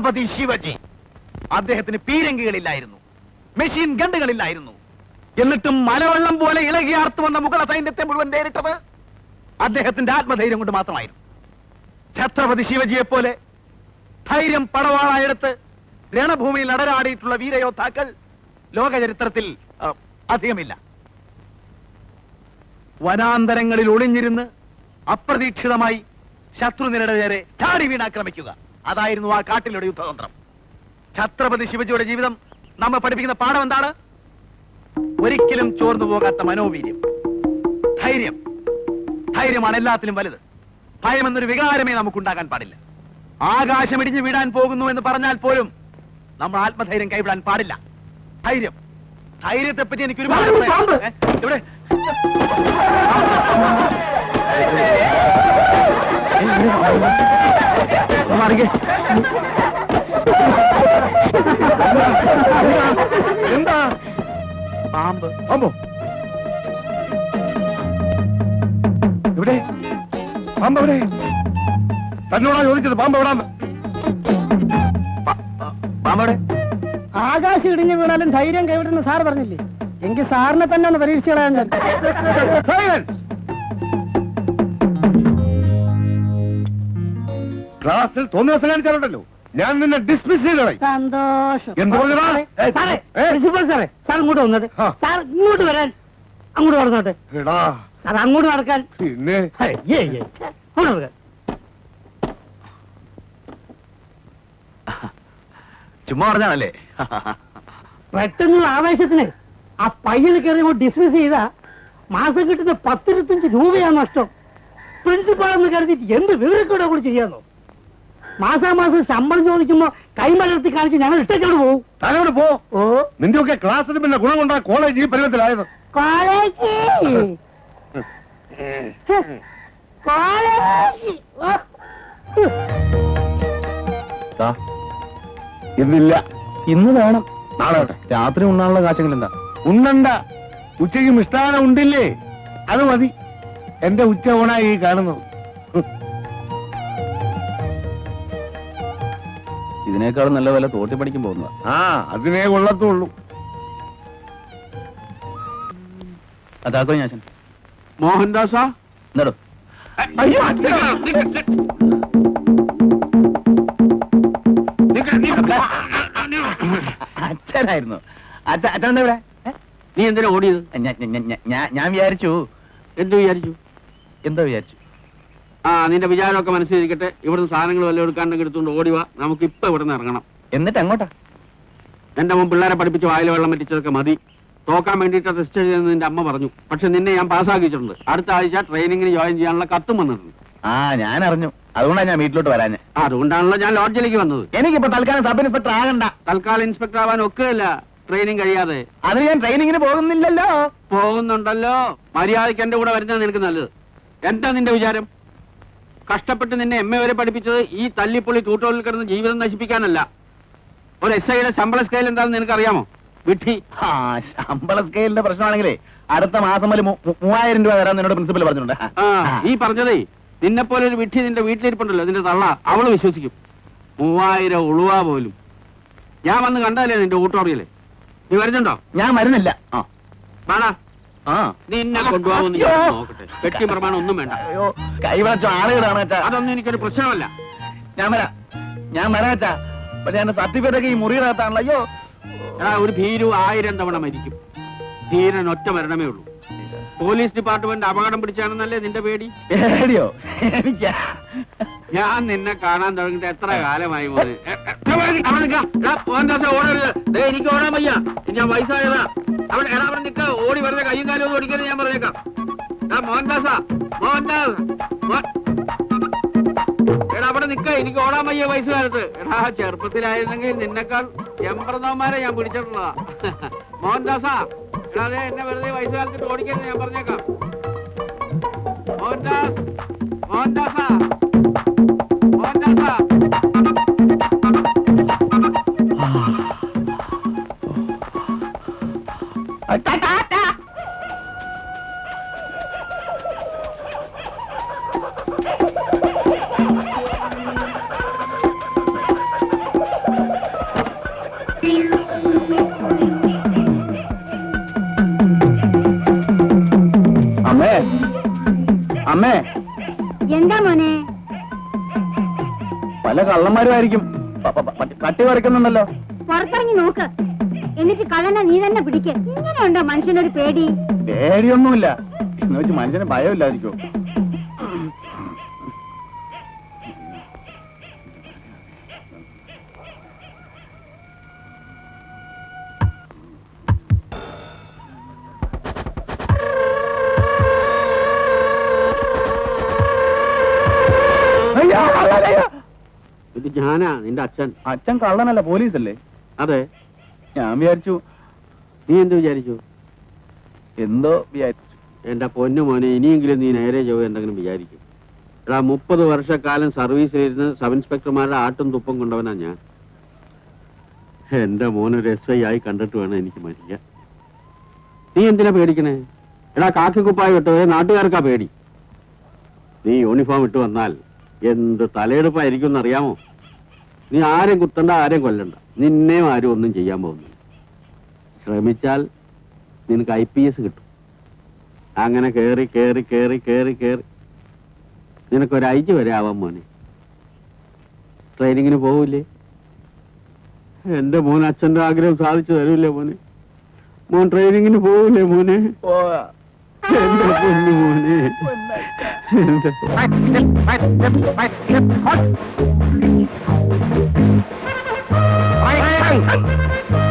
ഛത്രപതി ശിവജി. അദ്ദേഹത്തിന് പീരങ്കികളില്ലായിരുന്നു. മെഷീൻ ഗണ്ടുകളില്ലായിരുന്നു. എന്നിട്ടും മലവെള്ളം പോലെ ഇളകിയാർത്തു വന്ന മുഗള സൈന്യത്തെ മുഴുവൻ നേരിട്ടത് അദ്ദേഹത്തിന്റെ ആത്മധൈര്യം കൊണ്ട് മാത്രമായിരുന്നു. ഛത്രപതി ശിവജിയെ പോലെ ധൈര്യം പടവാളായെടുത്ത് രണഭൂമിയിൽ നടരാടിയിട്ടുള്ള വീരയോദ്ധാക്കൾ ലോകചരിത്രത്തിൽ അധികമില്ല. വനാന്തരങ്ങളിൽ ഒളിഞ്ഞിരുന്ന് അപ്രതീക്ഷിതമായി ശത്രുനിരയുടെ നേരെ ചാടി വീണാക്രമിക്കുക. അതായിരുന്നു ആ കാട്ടിലൂടെ യുദ്ധതന്ത്രം ഛത്രപതി ശിവജിയുടെ ജീവിതം നമ്മെ പഠിപ്പിക്കുന്ന പാഠം എന്താണ് ഒരിക്കലും ചോർന്നു പോകാത്ത മനോവീര്യം ധൈര്യം ധൈര്യമാണ് എല്ലാത്തിലും വലുത് ഭയം എന്നൊരു വികാരമേ നമുക്ക് നമുക്കുണ്ടാകാൻ പാടില്ല ആകാശമിടിഞ്ഞ് വീടാൻ വീഴാൻ പോകുന്നു എന്ന് പറഞ്ഞാൽ പോലും നമ്മൾ ആത്മധൈര്യം കൈവിടാൻ പാടില്ല ധൈര്യം ധൈര്യത്തെ പറ്റി എനിക്ക് ഒരുപാട് പാമ്പ്, പറയാം. പാമ്പ്. മാറിക്കേ. എന്താ? പാമ്പ്. പാമ്പോ? ഇവിടെ പാമ്പ് എവിടെ? തന്നോടാ ചോദിച്ചത് പാമ്പ് എവിടാന്ന്? പാമ്പടെ ആകാശം ഇടിഞ്ഞു വീണാലും ധൈര്യം കൈവിടുന്ന സാർ പറഞ്ഞില്ലേ? എങ്കിൽ സാറിനെ തന്നെ ഒന്ന് പരീക്ഷിച്ചു കളയാൻ ക്ലാസ്സിൽ തോന്നിയ ദിവസം കാണിച്ചാലുണ്ടല്ലോ ഞാൻ നിന്നെ ഡിസ്മിസ് ചെയ്ത് കളയും. സന്തോഷം. എന്ത്? ഏയ്, സാറേ ഏ? പ്രിൻസിപ്പൽ സാറേ സാർ ഇങ്ങോട്ട് വന്നത്. ആ. സാർ ഇങ്ങോട്ട് വരാൻ അങ്ങോട്ട് നടന്നോട്ടെ. എടാ. സാർ അങ്ങോട്ട് നടക്കാൻ. പിന്നെ? ഹേയ്, ഏയ്, ഏയ്, ഛെ, അങ്ങോട്ട് നടക്കാൻ ചുമ്മാ പറഞ്ഞാണല്ലേ? പെട്ടെന്നുള്ള ആവേശത്തിന് ആ പയ്യന് കയറി ഡിസ്മിസ് ചെയ്ത മാസം കിട്ടുന്ന പത്തിരുപത്തഞ്ച് രൂപയാണ് നഷ്ടം. പ്രിൻസിപ്പാൾ എന്ന് കരുതിയിട്ട് എന്ത് വിവരക്കൂടെ കൂടി ചെയ്യാന്നോ? മാസാമാസം ശമ്പളം ചോദിക്കുമ്പോ കൈമലർത്തി കാണിച്ച് ഞങ്ങൾ ഇട്ടച്ചോട് പോകും തലയോട് പോ. ഓ. നിന്റെയൊക്കെ ക്ലാസ്സിന് പിന്നെ ഗുണം കൊണ്ടാ കോളേജ് ഈ പരിവത്തിലായത് കോളേജ്. കോളേജ്. ഇന്നില്ല. ഇന്ന് വേണം. നാളെ രാത്രി ഉണ്ണാനുള്ള കാശെങ്കിലും എന്താ ഉണ്ണണ്ട. ഉച്ചയ്ക്ക് മിഷ്ടാനം ഉണ്ടില്ലേ? അത് മതി. എന്റെ ഉച്ച ഊണായി ഈ കാണുന്നത്. ഇതിനേക്കാളും നല്ല വില തോട്ടി പഠിക്കാൻ പോകുന്നതാ. ആ അതിനേ കൊള്ളത്തുള്ളൂ. അതാക്കോ ഞാൻ മോഹൻദാസാ? എന്നിടും അയ്യോ. അച്ഛനായിരുന്നു. അച്ഛൻ അച്ഛൻ എന്താ ഇവിടെ നീ എന്തിനാ ഓടിയത്? ഞാൻ വിചാരിച്ചു. എന്ത് വിചാരിച്ചു? എന്താ വിചാരിച്ചു? ആ നിന്റെ വിചാരമൊക്കെ മനസ്സിലിരിക്കട്ടെ. ഇവിടുന്ന് സാധനങ്ങൾ വല്ലതും എടുക്കാണ്ടെങ്കിൽ എടുത്തുകൊണ്ട് ഓടി വാ. നമുക്ക് ഇപ്പൊ ഇവിടുന്ന് ഇറങ്ങണം. എന്നിട്ട് എങ്ങോട്ടാ? എന്റെ മുമ്പ് പിള്ളേരെ പഠിപ്പിച്ച് വായിൽ വെള്ളം പറ്റിച്ചതൊക്കെ മതി. തോക്കാൻ വേണ്ടിട്ട് ടെസ്റ്റ് ചെയ്തെന്ന് നിന്റെ അമ്മ പറഞ്ഞു. പക്ഷെ നിന്നെ ഞാൻ പാസ്സാക്കിയിട്ടുണ്ട്. അടുത്ത ആഴ്ച ട്രെയിനിങ്ങിന് ജോയിൻ ചെയ്യാനുള്ള കത്തും വന്നിട്ടുണ്ട്. ആ ഞാൻ അറിഞ്ഞു അതുകൊണ്ടാണ് ഞാൻ വീട്ടിലോട്ട് വരാഞ്ഞ്. അതുകൊണ്ടാണല്ലോ ഞാൻ ലോഡ്ജിലേക്ക് വന്നത്. എനിക്കിപ്പോ തൽക്കാലം സബ് ഇൻസ്പെക്ടർ ആകണ്ട. തൽക്കാലം ഇൻസ്പെക്ടർ ആവാൻ ഒക്കെയല്ല ട്രെയിനിങ് കഴിയാതെ. അത് ഞാൻ ട്രെയിനിങ്ങിന് പോകുന്നില്ലല്ലോ. പോകുന്നുണ്ടല്ലോ. മര്യാദയ്ക്ക് എന്റെ കൂടെ വരുന്നത് നിനക്ക് നല്ലത്. എന്താ നിന്റെ വിചാരം? കഷ്ടപ്പെട്ട് നിന്നെ എം എ വരെ പഠിപ്പിച്ചത് ഈ തല്ലിപ്പൊളി തൂട്ടോളിൽ കിടന്ന് ജീവിതം നശിപ്പിക്കാനല്ല. ഒരു എസ് ഐയുടെ ശമ്പള സ്കെയിൽ എന്താണെന്ന് നിനക്കറിയാമോ? വിട്ടി. ആ ശമ്പള സ്കെയിലിന്റെ പ്രശ്നമാണെങ്കിലേ അടുത്ത മാസം വരെ മൂവായിരം രൂപ തരാൻ നിന്നോട് പ്രിൻസിപ്പൽ പറഞ്ഞിട്ടുണ്ട്. ആ ഈ പറഞ്ഞതേ നിന്നെ പോലെ ഒരു വിട്ടി നിന്റെ വീട്ടിലിരിപ്പുണ്ടല്ലോ നിന്റെ തള്ള അവൾ വിശ്വസിക്കും. മൂവായിരം ഉളുവ പോലും. ഞാൻ വന്ന് കണ്ടതല്ലേ നിന്റെ ഊട്ടോറിയല്ലേ നീ വരുന്നുണ്ടോ? ഞാൻ വരുന്നില്ല. ആ. ആ നിന്നെ കൊണ്ടുപോകുമെന്ന് ഞാൻ നോക്കട്ടെ വ്യക്തി പ്രമാണം ഒന്നും വേണ്ട അയ്യോ കൈവച്ച ആളുകളാണ് അച്ഛാ അതൊന്നും എനിക്കൊരു പ്രശ്നമല്ല ഞാൻ വരാം ഞാൻ വരാം അച്ഛാ പക്ഷെ എന്റെ സർട്ടിഫിക്കറ്റ് ഒക്കെ ഈ മുറിയിനകത്താണല്ലോ അയ്യോ എടാ ഒരു ഭീരു ആയിരം തവണ മരിക്കും ധീരൻ ഒറ്റ മരണമേ ഉള്ളൂ പോലീസ് ഡിപ്പാർട്ട്മെന്റ് അപകടം പിടിച്ചാണെന്നല്ലേ നിന്റെ പേടി പേടിയോ എനിക്കാ ഞാൻ നിന്നെ കാണാൻ തുടങ്ങിട്ട് എത്ര കാലമായി മോനെ എ, എ, അവിടെ നിക്ക. എടാ, മോഹൻദാസേ, ഓടരുത്. ദേ, എനിക്ക് ഓടാൻ വയ്യ ഞാൻ വയസ്സായതാ അവിടെ എടാ അവിടെ നിക്ക ഓടി വെറുതെ കയ്യും കാലും ഒന്നും ഓടിക്കരുത് ഞാൻ പറഞ്ഞേക്കാം. ആ മോഹൻദാസാ മോഹൻദാസ് എടാ അവിടെ നിക്ക എനിക്ക് ഓടാൻ വയ്യ വയസ്സുകാലത്ത്. എടാ ചെറുപ്പത്തിലായിരുന്നെങ്കിൽ നിന്നെക്കാൾ എൺപതാമാരെ ഞാൻ പിടിച്ചിട്ടുള്ളതാ. മോഹൻദാസാ എടാ എന്നെ വെറുതെ വയസ്സുകാലത്ത് ഓടിക്കരുത് ഞാൻ പറഞ്ഞേക്കാം. മോഹൻദാസ് മോഹൻദാസാ മോഹൻദാസാ. പട്ടി പുറത്തിറങ്ങി നോക്ക്. എന്നിട്ട് കള്ളനെ നീ തന്നെ പിടിക്ക്. ഇങ്ങനെയുണ്ടോ മനുഷ്യനൊരു പേടി? പേടിയൊന്നുമില്ല. എന്ന് വെച്ച് മനുഷ്യന് ഭയമില്ലാതിരിക്കോ അച്ഛൻ കള്ളനല്ല പോലീസല്ലേ? അതെ. ഞാൻ വിചാരിച്ചു നീ എന്ത് വിചാരിച്ചു? എന്തോ വിചാരിച്ചു. എന്റെ പൊന്നു മോനെ ഇനിയെങ്കിലും നീ നേരെ ചൊവ്വ എന്തെങ്കിലും വിചാരിക്കും. എടാ മുപ്പത് വർഷക്കാലം സർവീസിലിരുന്ന് സബ് ഇൻസ്പെക്ടർമാരുടെ ആട്ടും തുപ്പും കൊണ്ടവനാ ഞാൻ. എന്റെ മോനൊരു എസ് ഐ ആയി കണ്ടിട്ട് വേണം എനിക്ക് മരിക്കാൻ. നീ എന്തിനാ പേടിക്കണേ? എടാ കാക്കിക്കുപ്പായി വിട്ടവരെ നാട്ടുകാർക്കാ പേടി. നീ യൂണിഫോം ഇട്ട് വന്നാൽ എന്ത് തലയെടുപ്പായിരിക്കും അറിയാമോ? നീ ആരെയും കുത്തണ്ട ആരെയും കൊല്ലണ്ട. നിന്നെയും ആരും ഒന്നും ചെയ്യാൻ പോകുന്നില്ല. ശ്രമിച്ചാൽ നിനക്ക് ഐ പി എസ് കിട്ടും. അങ്ങനെ കയറി കയറി കയറി കയറി കയറി നിനക്കൊരു ഐ ജി വരെ ആവാൻ മോനെ. ട്രെയിനിങ്ങിന് പോവില്ലേ എന്റെ മോൻ അച്ഛന്റെ ആഗ്രഹം സാധിച്ചു തരൂല്ലേ മോനെ? മോൻ ട്രെയിനിങ്ങിന് പോവില്ലേ മോനെ? എന്റെ പൊന്നു മോനെ. 看看。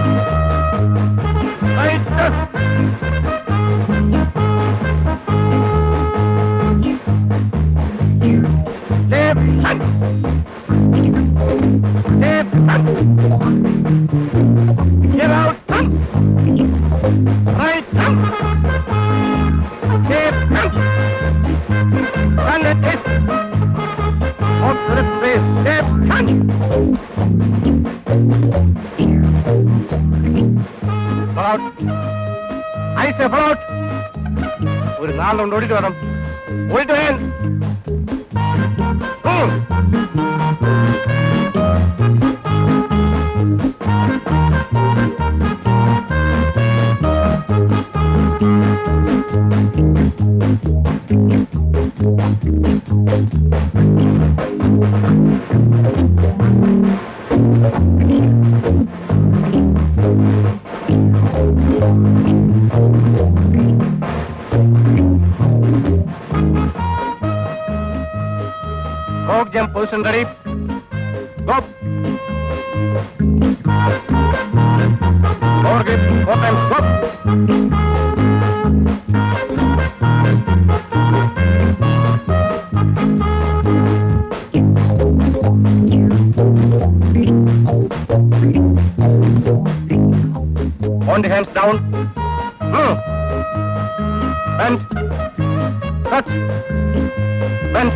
Front, hands down. Hmm. Bend. Cut. Bend.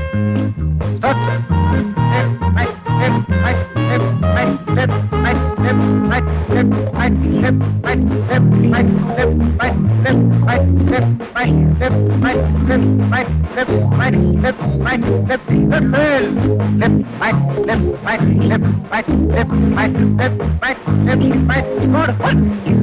Cut. Hip, right, hip, right, hip, right, hip, right, hip, right, hip, right, hip, right, hip, right, hip, right, hip, right, hip, right, hip, right, hip, right, hip, right, hip, right, hip, hip, tail. Lip, right, lip, right, lip, right, lip, right, lip, right, lip, right, good.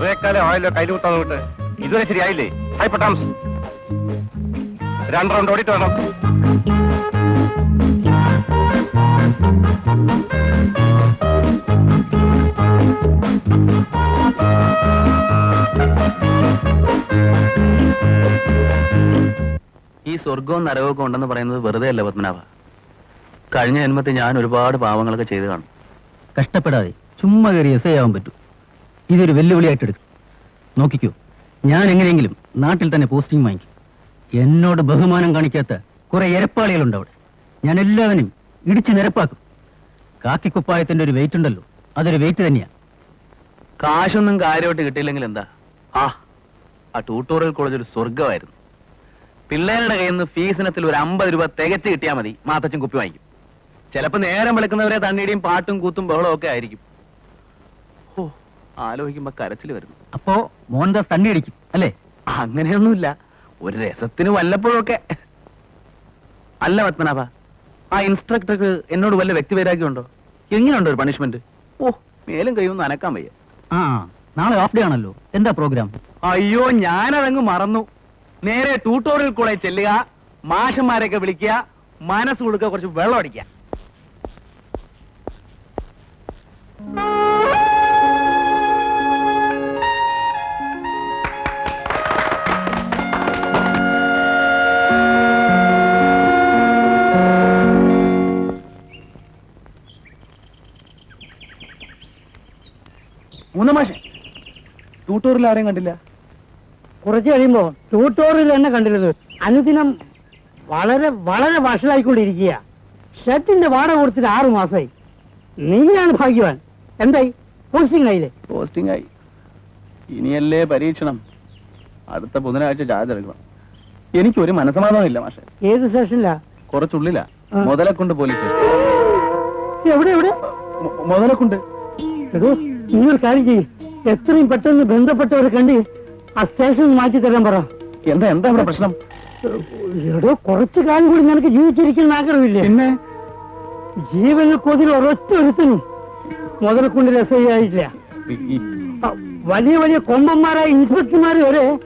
കുറെ ആയല്ലോ കയ്യിൽ കുത്താൻ not ഇതുവരെ ശരിയായില്ലേ? Hyper ടംസ് രണ്ട് round ഓടിട്ട് വേണം. ഈ സ്വർഗവും നരകമൊക്കെ ഉണ്ടെന്ന് പറയുന്നത് വെറുതെ അല്ല പത്മനാഭ. കഴിഞ്ഞ ജന്മത്തിൽ ഞാൻ ഒരുപാട് പാവങ്ങളൊക്കെ ചെയ്തു കാണും. കഷ്ടപ്പെടാതെ ചുമ്മാ കയറി എസ് ആവാൻ പറ്റും. ഇതൊരു വെല്ലുവിളിയായിട്ട് എടുക്കും. നോക്കിക്കോ ഞാൻ എങ്ങനെയെങ്കിലും നാട്ടിൽ തന്നെ പോസ്റ്റിംഗ് വാങ്ങിക്കും. എന്നോട് ബഹുമാനം കാണിക്കാത്ത കുറെ എരപ്പാളികളുണ്ട് അവിടെ. ഞാൻ എല്ലാവരും ഇടിച്ചു നിരപ്പാക്കും. കാക്കിക്കുപ്പായത്തിന്റെ ഒരു വെയിറ്റ് ഉണ്ടല്ലോ അതൊരു വെയിറ്റ് തന്നെയാ. കാശൊന്നും കാര്യമായിട്ട് കിട്ടിയില്ലെങ്കിൽ എന്താ? ആ ആ ട്യൂട്ടോറിയൽ കോളേജ് ഒരു സ്വർഗമായിരുന്നു പിള്ളേരുടെ കയ്യിൽ നിന്ന് ഫീസിനത്തിൽ ഒരു അമ്പത് രൂപ തികച്ച് കിട്ടിയാൽ മതി. മാത്തച്ഛൻ കുപ്പി വാങ്ങിക്കും. ചിലപ്പോൾ നേരം വിളിക്കുന്നവരെ തണ്ണീടിയും പാട്ടും കൂത്തും ബഹളവും ഒക്കെ ആയിരിക്കും. ആലോചിക്കുമ്പോ കരച്ചിൽ വരുന്നു. അപ്പോ മോഹൻദാസ് തന്നെ അടിക്കും അല്ലേ? അങ്ങനെയൊന്നുമില്ല. ഒരു രസത്തിന് വല്ലപ്പോഴൊക്കെ. അല്ല പത്മനാഭ ആ ഇൻസ്ട്രക്ടർക്ക് എന്നോട് വല്ല വ്യക്തി ഉണ്ടോ എങ്ങനെയുണ്ട് ഒരു പണിഷ്മെന്റ്? ഓ മേലും കൈയൊന്നും അനക്കാൻ വയ്യ. ആ നാളെ ഓഫ് ഡേ ആണല്ലോ. എന്താ പ്രോഗ്രാം അയ്യോ ഞാനതങ്ങ് മറന്നു. നേരെ ട്യൂട്ടോറിയൽ കോളേജ് ചെല്ലുക മാഷന്മാരെയൊക്കെ വിളിക്കുക മനസ്സ് കൊടുക്കുക കുറച്ച് വെള്ളം അടിക്കുക. ട്യൂട്ടോറിൽ ആരെയും കണ്ടില്ല. കുറച്ച് കഴിയുമ്പോ ട്യൂട്ടോറിയൽ തന്നെ കണ്ടിരുന്നത് അനുദിനം വളരെ വളരെ വഷളായിക്കൊണ്ടിരിക്കുക ഷെറ്റിന്റെ വാടക കൊടുത്തിട്ട് ആറു മാസമായി. നീയാണ് ഭാഗ്യവാൻ. എന്തായി? പോസ്റ്റിംഗ് ആയില്ലേ? പോസ്റ്റിംഗ് ആയി. ഇനിയല്ലേ പരീക്ഷണം. അടുത്ത ബുധനാഴ്ച ചാർജ് എടുക്കണം എനിക്കൊരു മനസമാധാനമില്ല മാഷെ. ഏത് സ്റ്റേഷനിലാ കുറച്ചുള്ളില്ല ആ. മുതലക്കുണ്ട് പോലീസ് എവിടെ എവിടെ? മുതലക്കുണ്ട്. എടോ നിങ്ങൾ കാര്യം ചെയ്യും. എത്രയും പെട്ടെന്ന് ബന്ധപ്പെട്ടവരെ കണ്ട് ആ സ്റ്റേഷൻ മാറ്റി തരാൻ പറ. എന്താ എന്താ ഇവിടെ പ്രശ്നം? എടോ കുറച്ചു കാലം കൂടി നിനക്ക് ജീവിച്ചിരിക്കുന്ന ആഗ്രഹമില്ലേ? പിന്നെ? ജീവനിൽ കൊതിൽ ഒരൊറ്റ ഒരുത്തനും മുതലക്കുണ്ടിൽ എസ് ഐ ആയില്ല. ഈ- ഈ- ആ, വലിയ വലിയ കൊമ്പന്മാരായ ഇൻസ്പെക്ടർമാർ വരെ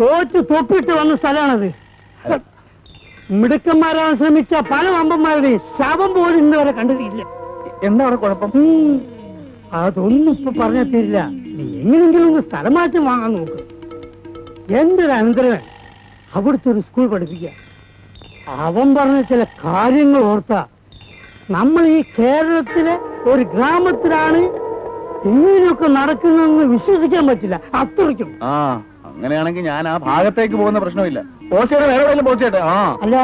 തോറ്റ് തൊപ്പിട്ട് വന്ന സ്ഥലമാണത് മിടുക്കന്മാരാൻ ശ്രമിച്ച പല വമ്പന്മാരുടെയും ശവം പോലും ഇന്ന് വരെ കണ്ടിട്ടില്ല. എന്താ കുഴപ്പം? അതൊന്നും ഇപ്പൊ പറഞ്ഞാൽ തരില്ല. നീ എങ്ങനെങ്കിലും ഒന്ന് സ്ഥലം മാറ്റം വാങ്ങാൻ നോക്ക്. എന്റെ ഒരു അനന്തരവൻ അവിടുത്തെ ഒരു സ്കൂൾ പഠിപ്പിക്കുക അവൻ പറഞ്ഞ ചില കാര്യങ്ങൾ ഓർത്ത നമ്മൾ ഈ കേരളത്തിലെ ഒരു ഗ്രാമത്തിലാണ് ഇങ്ങനെയൊക്കെ നടക്കുന്നതെന്ന് വിശ്വസിക്കാൻ പറ്റില്ല. അത്രയ്ക്കും. ആ അങ്ങനെയാണെങ്കിൽ ഞാൻ ആ ഭാഗത്തേക്ക് പോകുന്ന പ്രശ്നമില്ല. വേറെ എവിടെയെങ്കിലും ആ. അല്ല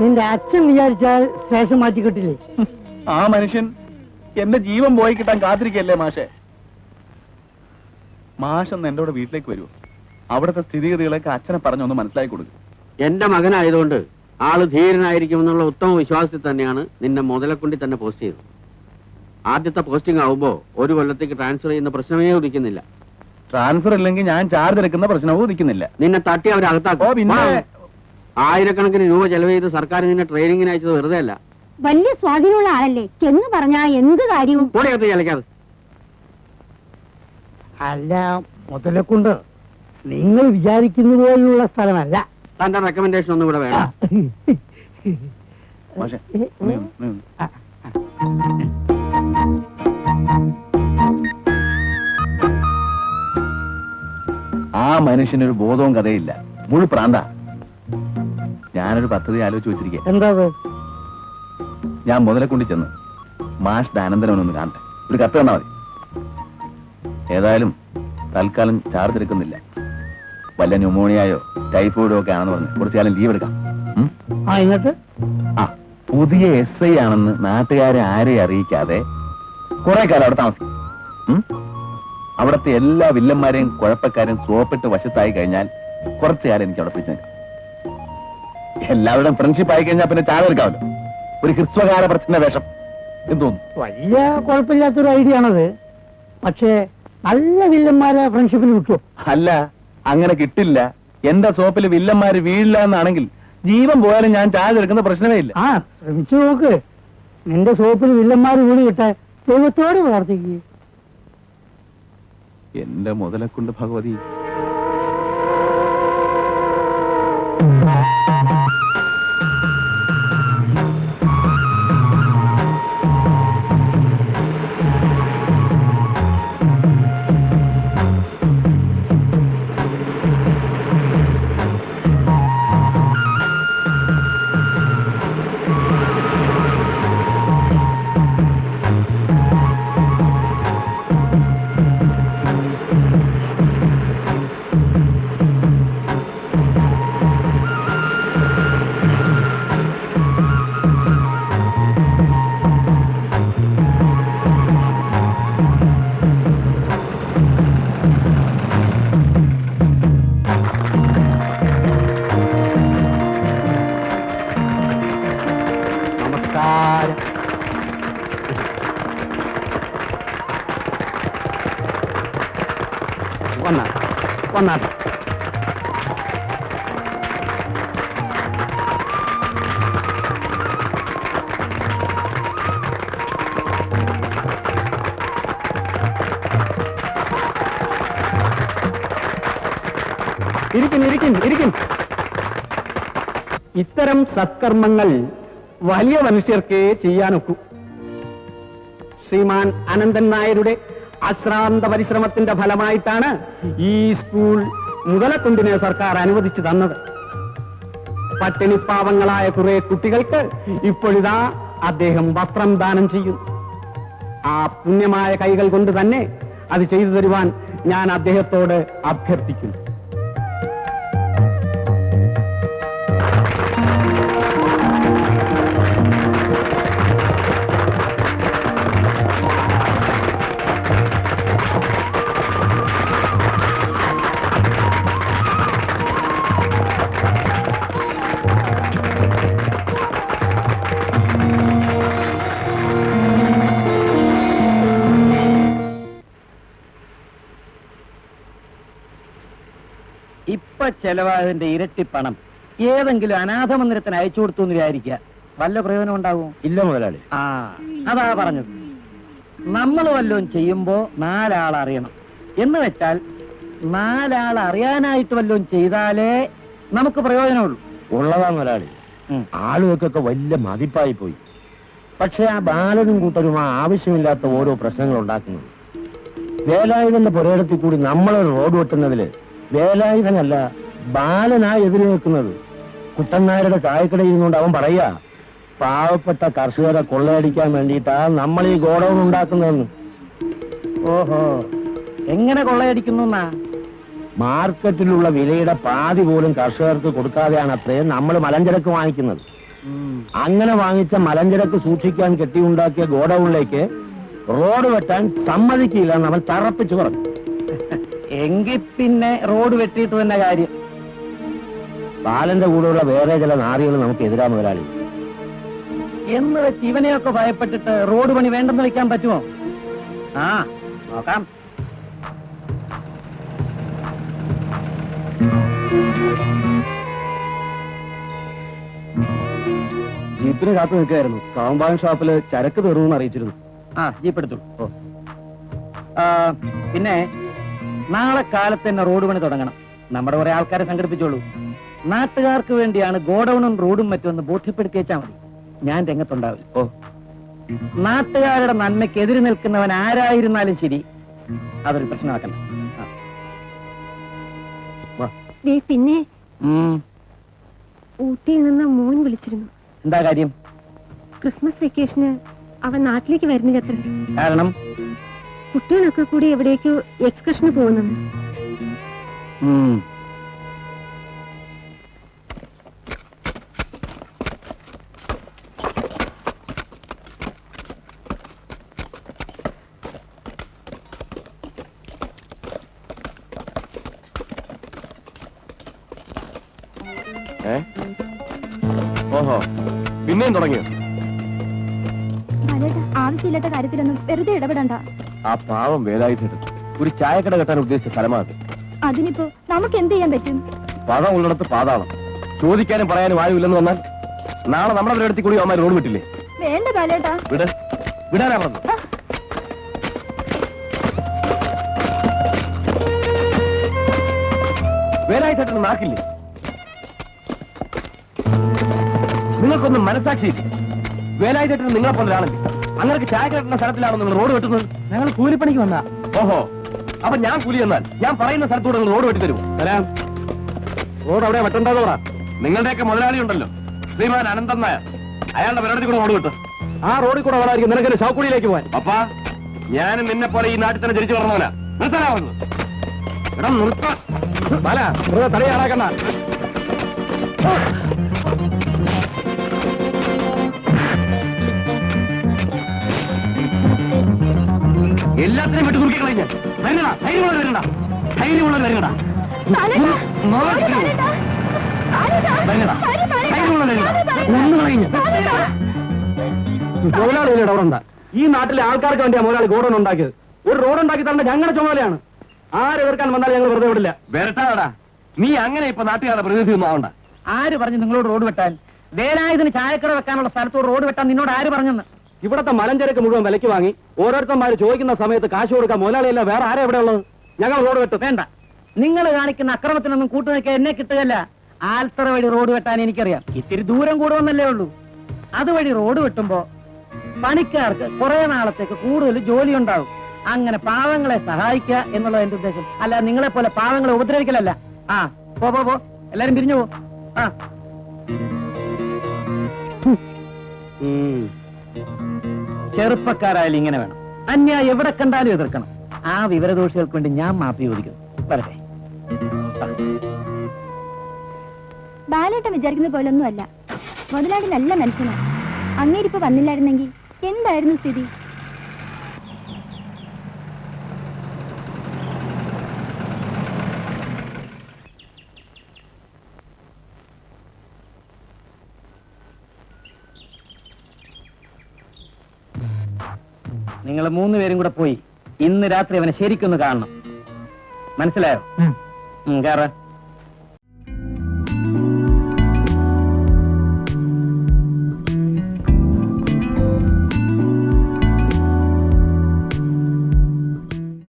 നിന്റെ അച്ഛൻ വിചാരിച്ചാൽ സ്റ്റേഷൻ മാറ്റി കിട്ടില്ലേ? ആ മനുഷ്യൻ എന്റെ ജീവൻ പോയി കിട്ടാൻ കാത്തിരിക്കല്ലേ മാഷെ? മാഷൊന്ന് എന്റെ കൂടെ വീട്ടിലേക്ക് വരുമോ അവിടുത്തെ സ്ഥിതിഗതികളൊക്കെ അച്ഛനെ പറഞ്ഞൊന്ന് മനസ്സിലാക്കി കൊടുക്കും. എന്റെ മകനായതുകൊണ്ട് ആൾ ധീരനായിരിക്കും എന്നുള്ള ഉത്തമ വിശ്വാസത്തിൽ തന്നെയാണ് നിന്നെ മുതലക്കുണ്ടി തന്നെ പോസ്റ്റ് ചെയ്തത്. ആദ്യത്തെ പോസ്റ്റിംഗ് ആവുമ്പോ ഒരു കൊല്ലത്തേക്ക് ട്രാൻസ്ഫർ ചെയ്യുന്ന പ്രശ്നമേ ഉദിക്കുന്നില്ല. ട്രാൻസ്ഫർ ഇല്ലെങ്കിൽ ഞാൻ ചാർജ് എടുക്കുന്ന പ്രശ്നവും ഉദിക്കുന്നില്ല. നിന്നെ തട്ടി അവർ ഓ, അകത്താക്കും. ആയിരക്കണക്കിന് രൂപ ചെലവ് ചെയ്ത് സർക്കാർ നിന്നെ ട്രെയിനിങ്ങിന് അയച്ചത് വെറുതെ അല്ല വലിയ സ്വാധീനമുള്ള ആളല്ലേ? എന്ന് പറഞ്ഞാ എന്ത് കാര്യവും? ചലക്കാതെ അല്ല മുതലക്കുണ്ട്. നിങ്ങൾ വിചാരിക്കുന്ന പോലുള്ള സ്ഥലമല്ല. തന്റെ റെക്കമെൻഡേഷൻ ഒന്നും കൂടെ വേണം മാഷെ നീ ഒന്ന്, നീ ഒന്ന്. ആ മനുഷ്യനൊരു ബോധവും കഥയില്ല. മുഴു പ്രാന്ത. ഞാനൊരു പദ്ധതി ആലോചിച്ച് വെച്ചിരിക്കുക എന്താ ഞാൻ മുതലെ കൊണ്ടു ചെന്ന് മാഷ് ദാനന്ദനവനൊന്ന് കാണട്ടെ. ഒരു കത്ത് തന്നാ മതി. ഏതായാലും തൽക്കാലം ചാർജ് എടുക്കുന്നില്ല. വല്ല ന്യൂമോണിയായോ ടൈഫോയിഡോ ഒക്കെ ആണെന്ന് പറഞ്ഞു കുറച്ചു കാലം ലീവ് എടുക്കാം? ആ എന്നിട്ട് ആ പുതിയ എസ് ഐ ആണെന്ന് നാട്ടുകാരെ ആരെയും അറിയിക്കാതെ കുറെ കാലം അവിടെ താമസിക്കും? അവിടുത്തെ എല്ലാ വില്ലന്മാരെയും കുഴപ്പക്കാരെയും സോപ്പിട്ട് വശത്തായി കഴിഞ്ഞാൽ കുറച്ചു കാലം എനിക്ക് അവിടെ പിടിച്ചു എല്ലാവരുടെയും ഫ്രണ്ട്ഷിപ്പ് ആയി കഴിഞ്ഞാൽ പിന്നെ ചായ എടുക്കാമല്ലോ. ഒരു ക്രിസ്തുകാര പ്രശ്ന വേഷം. എന്തോന്നു വലിയ കുഴപ്പമില്ലാത്തൊരു ഐഡിയ ആണത്. പക്ഷേ നല്ല വില്ലന്മാരെ ഫ്രണ്ട്ഷിപ്പിന് കിട്ടുമോ അല്ല അങ്ങനെ കിട്ടില്ല. എന്റെ സോപ്പിൽ വില്ലന്മാര് വീഴില്ല എന്നാണെങ്കിൽ ജീവൻ പോയാലും ഞാൻ ചാർജ് എടുക്കുന്ന പ്രശ്നമേ ഇല്ല. ആ ശ്രമിച്ചു നോക്ക്. നിന്റെ സോപ്പിൽ വില്ലന്മാർ വീണ് കിട്ടാൻ ദൈവത്തോട് പ്രാർത്ഥിക്കുക എന്റെ മുതലക്കുണ്ട് ഭഗവതി. ഇത്തരം സത്കർമ്മങ്ങൾ വലിയ മനുഷ്യർക്കേ ചെയ്യാനൊക്കൂ. ശ്രീമാൻ അനന്തൻ നായരുടെ അശ്രാന്ത പരിശ്രമത്തിന്റെ ഫലമായിട്ടാണ് ഈ സ്കൂൾ മുതലക്കുണ്ടിനെ സർക്കാർ അനുവദിച്ചു തന്നത്. പട്ടിണിപ്പാവങ്ങളായ കുറെ കുട്ടികൾക്ക് ഇപ്പോഴിതാ അദ്ദേഹം വസ്ത്രം ദാനം ചെയ്യും ആ പുണ്യമായ കൈകൾ കൊണ്ട് തന്നെ അത് ചെയ്തു തരുവാൻ ഞാൻ അദ്ദേഹത്തോട് അഭ്യർത്ഥിക്കുന്നു. ചെലവായതിന്റെ ഇരട്ടി പണം ഏതെങ്കിലും അനാഥ മന്ദിരത്തിന് അയച്ചു കൊടുത്തു എന്ന് വിചാരിക്കുക. വല്ല പ്രയോജനം ഉണ്ടാകും ഇല്ല മുതലാളി. ആ അതാ പറഞ്ഞത്. നമ്മൾ വല്ലതും ചെയ്യുമ്പോ നാലാൾ അറിയണം. എന്ന് വെച്ചാൽ നാലാൾ അറിയാനായിട്ട് വല്ലതും ചെയ്താലേ നമുക്ക് പ്രയോജനമുള്ളൂ. ഉള്ളതാ മുതലാളി. ഉം. ആളുകൾക്കൊക്കെ വലിയ മതിപ്പായി പോയി. പക്ഷെ ആ ബാലനും കൂട്ടരും ആ ആവശ്യമില്ലാത്ത ഓരോ പ്രശ്നങ്ങൾ ഉണ്ടാക്കുന്നു. വേലായുധന്റെ പുരയിടത്തിൽ കൂടി നമ്മളൊരു റോഡ് വെട്ടുന്നതിൽ വേലായുധനല്ല ബാലനാ എതിര് നിൽക്കുന്നത്. കുട്ടനായരുടെ ചായക്കടയിൽ നിന്നുകൊണ്ട് അവൻ പറയാ പാവപ്പെട്ട കർഷകരെ കൊള്ളയടിക്കാൻ വേണ്ടിയിട്ടാ നമ്മൾ ഈ ഗോഡൌൺ ഉണ്ടാക്കുന്നതെന്ന്. ഓഹോ എങ്ങനെ കൊള്ളയടിക്കുന്നു മാർക്കറ്റിലുള്ള വിലയുടെ പാതി പോലും കർഷകർക്ക് കൊടുക്കാതെയാണ് അത്രയും നമ്മൾ മലഞ്ചരക്ക് വാങ്ങിക്കുന്നത്. അങ്ങനെ വാങ്ങിച്ച മലഞ്ചരക്ക് സൂക്ഷിക്കാൻ കെട്ടിയുണ്ടാക്കിയ ഗോഡൌണിലേക്ക് റോഡ് വെട്ടാൻ സമ്മതിക്കില്ല നമ്മൾ അവൻ തറപ്പിച്ചു പറഞ്ഞു. എങ്കിൽ പിന്നെ റോഡ് വെട്ടിയിട്ട് തന്നെ കാര്യം. ബാലന്റെ കൂടെയുള്ള വേറെ ചില നാറികൾ നമുക്ക് എതിരാ മുതലാളി. എന്ന് വെച്ച് ഇവനെയൊക്കെ ഭയപ്പെട്ടിട്ട് റോഡ് പണി വേണ്ടെന്ന് വെക്കാൻ പറ്റുമോ? ആ നോക്കാം. ജീപ്പിന് കാത്തു നിൽക്കായിരുന്നു കാമ്പാൻ ഷോപ്പിൽ ചരക്ക് തീർന്നു അറിയിച്ചിരുന്നു. ആ ജീപ്പ് എടുത്തു. ഓ. ആ, പിന്നെ നാളെ കാലത്ത് തന്നെ റോഡ് പണി തുടങ്ങണം. നമ്മുടെ കുറെ ആൾക്കാരെ സംഘടിപ്പിച്ചോളൂ. നാട്ടുകാർക്ക് വേണ്ടിയാണ് ഗോഡൌണും റോഡും മറ്റൊന്ന് ബോധ്യപ്പെടുത്തി വെച്ചാൽ മതി. ഞാൻ രംഗത്തുണ്ടാവില്ല. ഓ. നാട്ടുകാരുടെ നന്മയ്ക്ക് എതിര് നിൽക്കുന്നവൻ ആരായിരുന്നാലും ശരി. അതൊരു പ്രശ്നമാക്കണ്ട. ദേ പിന്നെ ഊട്ടിയിൽ നിന്ന് മോൻ വിളിച്ചിരുന്നു. എന്താ കാര്യം? ക്രിസ്മസ് വെക്കേഷന് അവൻ നാട്ടിലേക്ക് വരുന്നില്ല അത്ര. കാരണം? കുട്ടികളൊക്കെ കൂടി എവിടേക്കോ എക്സ്കർഷന് പോകുന്നുണ്ട് വെറുതെ ഇടപെടണ്ട. ആ പാവം വേലായുധൻ ഒരു ചായക്കട കെട്ടാൻ ഉദ്ദേശിച്ച സ്ഥലമാണ് അതിനിപ്പോ നമുക്ക് എന്ത് ചെയ്യാൻ പറ്റും? പദം ഉള്ളിടത്ത് പാതാളം. ചോദിക്കാനും പറയാനും ആരുമില്ലെന്ന് വന്നാൽ നാളെ നമ്മുടെ അവരെടുത്തി കൂടി അവന്മാർ റോഡ് വിട്ടില്ലേ? വേണ്ട ബാലേട്ടാ. വിട. വിടാനാ പറഞ്ഞു വേലായുധേട്ടന് നാക്കില്ലേ? നിങ്ങൾക്കൊന്നും മനസ്സാക്ഷി വേലായുധേട്ടന് നിങ്ങളെ പോലെ ഒരാളല്ലേ അങ്ങനെ ചായ കിട്ടുന്ന സ്ഥലത്തിലാണോ നിങ്ങൾ റോഡ് വെട്ടുന്നത്? ഞങ്ങൾ കൂലിപ്പണിക്ക് വന്നാ. ഓഹോ. അപ്പൊ ഞാൻ കൂലി എന്നാൽ ഞാൻ പറയുന്ന സ്ഥലത്തൂടെ നിങ്ങൾ റോഡ് വെട്ടി തരാം റോഡ് അവിടെ വെട്ടണ്ടോ പറ നിങ്ങളുടെയൊക്കെ മുതലാളി ഉണ്ടല്ലോ. ശ്രീമാൻ അനന്തൻ നായർ. അയാളുടെ പരിപാടി കൂടെ റോഡ് വിട്ടു. ആ റോഡിൽ കൂടെ വേണമായിരിക്കും നിനക്ക് ഷൗക്കുടിയിലേക്ക് പോവാൻ അപ്പാ ഞാൻ നിന്നെ പോലെ ഈ നാട്ടിൽ തന്നെ ജനിച്ചു വളർന്നവനാ. നിർത്തലാവുന്നു എടാ നിർത്താൻ ബാല എല്ലാത്തിനും വിട്ടു കുറുക്കി കളഞ്ഞ. വരണടാ ധൈര്യമുള്ളത് വരണ്ട. ധൈര്യമുള്ളത് വരണ്ട. അവിടെ ഉണ്ടാ ഈ നാട്ടിലെ ആൾക്കാർക്ക് വേണ്ടിയാ മുതലാളി ഗോഡൗൺ ഉണ്ടാക്കിയത്. ഒരു റോഡ് ഉണ്ടാക്കി തരേണ്ട ഞങ്ങളുടെ ചുമതലയാണ്. ആര് എതിർക്കാൻ വന്നാലും ഞങ്ങൾ വെറുതെ വിടില്ല. വരട്ടാടാ. നീ അങ്ങനെ ഇപ്പൊ നാട്ടുകാരുടെ പ്രതിനിധി ഒന്നും ആവണ്ട. ആര് പറഞ്ഞു നിങ്ങളോട് റോഡ് വെട്ടാൻ? വേലായുധന് ചായക്കട വെക്കാനുള്ള സ്ഥലത്തോട് റോഡ് വെട്ടാൻ നിന്നോട് ആര് പറഞ്ഞെന്ന്? ഇവിടത്തെ മലഞ്ചരക്ക് മുഴുവൻ വിലക്ക് വാങ്ങി ഓരോരുത്തന്മാര് ചോദിക്കുന്ന സമയത്ത് കാശ് കൊടുക്കാൻ മുതലാളിയല്ല വേറെ ആരാ ഇവിടെ ഉള്ളത്? ഞങ്ങൾ റോഡ് വെട്ടും. വേണ്ട. നിങ്ങൾ കാണിക്കുന്ന അക്രമത്തിനൊന്നും കൂട്ടുനിൽക്കാൻ എന്നെ കിട്ടുകയല്ല. ആൽത്തറ വഴി റോഡ് വെട്ടാൻ എനിക്കറിയാം. ഇത്തിരി ദൂരം കൂടുമെന്നല്ലേ ഉള്ളൂ. അതുവഴി റോഡ് വെട്ടുമ്പോ പണിക്കാർക്ക് കുറെ നാളത്തേക്ക് കൂടുതൽ ജോലി ഉണ്ടാവും അങ്ങനെ പാവങ്ങളെ സഹായിക്കുക എന്നുള്ളത് എന്റെ ഉദ്ദേശം. അല്ല നിങ്ങളെ പോലെ പാവങ്ങളെ ഉപദ്രവിക്കലല്ല. ആ പോ പോ പോ. എല്ലാരും പിരിഞ്ഞു പോ. ആ. ചെറുപ്പക്കാരായാലും ഇങ്ങനെ വേണം. അന്യായം എവിടെ കണ്ടാലും എതിർക്കണം. ആ വിവരദോഷികൾക്ക് വേണ്ടി ഞാൻ മാപ്പി ചോദിക്കുന്നു. വരട്ടെ. ബാലേട്ടൻ വിചാരിക്കുന്ന പോലൊന്നും അല്ല മുതലാളി നല്ല മനുഷ്യനാണ് അങ്ങേരിപ്പോ വന്നില്ലായിരുന്നെങ്കിൽ എന്തായിരുന്നു സ്ഥിതി? നിങ്ങൾ മൂന്ന് പേരും കൂടെ പോയി ഇന്ന് രാത്രി അവനെ ശരിക്കൊന്ന് കാണണം. മനസ്സിലായോ? കേറ്.